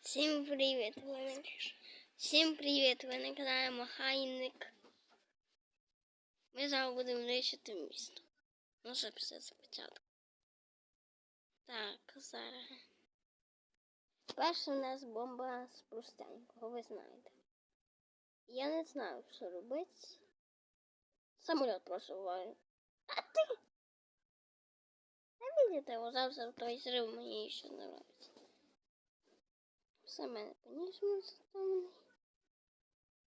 Всім привіт! Ви. Всім привіт! Ви на каналі Махайник. Ми зараз будемо нищити місто. Ну, щоб все спочатку. Так, зараз. Перша у нас бомба з простенького, ви знаєте. Я не знаю, що робити. Самоліт просто. А ти? Та видите, завтра той зрив мені ще не нравиться. Все мене, звісно, заставлений.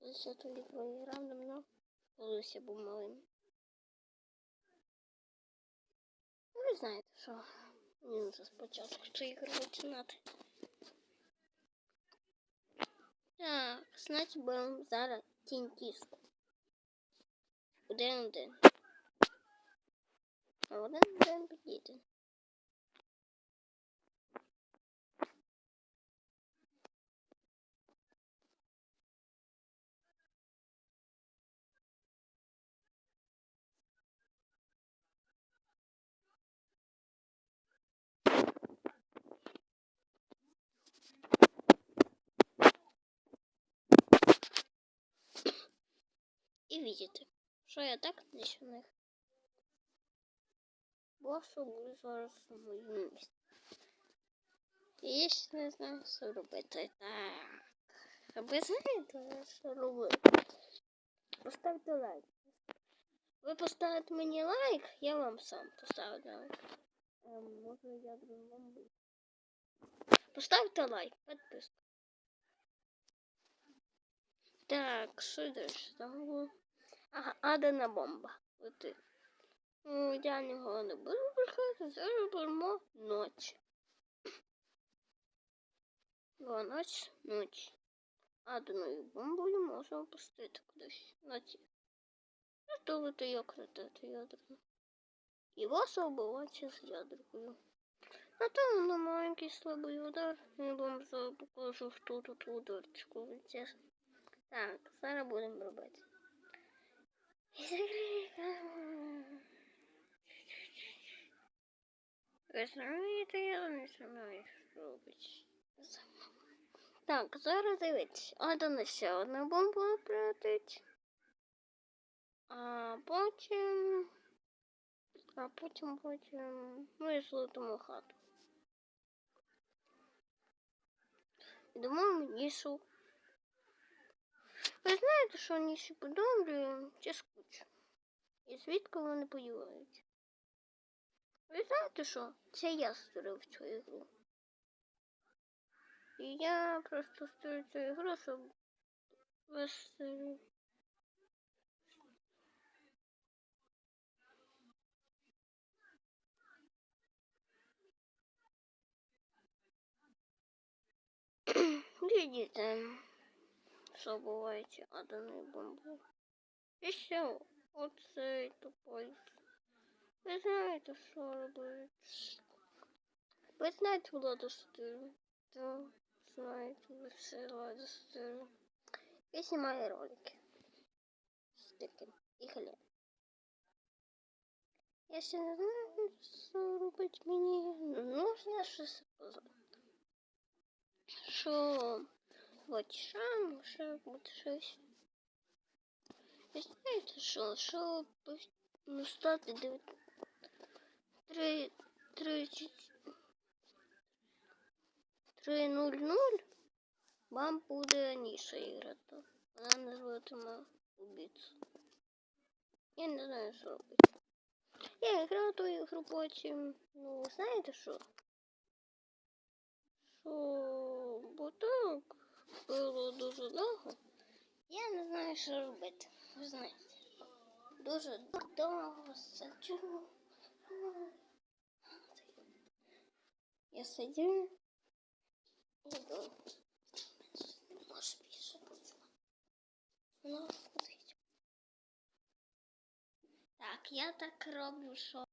Лише тоді проіграв давно, коли я був малим. Ну, Ви знаєте, що мені нужно спочатку цю ігру починати. Так, значить беремо зараз тінь тіску. Один один. Один один підійде. І що я так нищу них. Босу зараз на моєму. Я ще не знаю, що робити. Так. А ви знаєте, що робити? Поставте лайк. Ви поставите мені лайк, я вам сам поставлю лайк. Може я вам буду. Поставте лайк, підписку. Так, що було? Ага, адана бомба. Оти. Ну, я нікого не буду брехати, зараз беремо ніч. Бо ніч, ніч. Аданою бомбою можна опустити кудись. Ночі. Рятувати як крутити ядерну. І вас обивати з ядеркою. А там на маленький слабий удар. Я вам покажу, що тут ударчику. Так, зараз будемо робити. І. Ви я не знаю, що робити. Так, зараз дивіться. Одна ще одна бомба прилетить. А потім. А потім потім ми злетимо хату. Йдемо в лісу. Ви знаєте, що вони ще подумали чи скучно? І звідки вони подіваються? Ви знаєте що? Це я створив цю ігру. І я просто створив цю ігру, щоб веселі. Видите, що бувається аданої бомби. І ще оцей тупой. Ви знаєте, що робити? Ви знаєте владу стилю? Так, знаєте, ви все владу стилю. Я знімаю ролики. З таким. І хліб. Я ще не знаю, що робити мені. Нужно щось познати. Що? Вот шам, ще буде щось. Ви знаєте, що? Що ну, стати 9... 3... 30... 3.00 вам буде раніше іграти. Вона назватиме убійцю. Я не знаю, що робити. Я грав ту ігру потім. Ну, знаєте що? Що бо так було дуже довго. Я не знаю, що робити. Ви знаєте. Дуже довго сиджу. Я сидю і думаю. Може більше бути. Ну. Так, я так роблю, що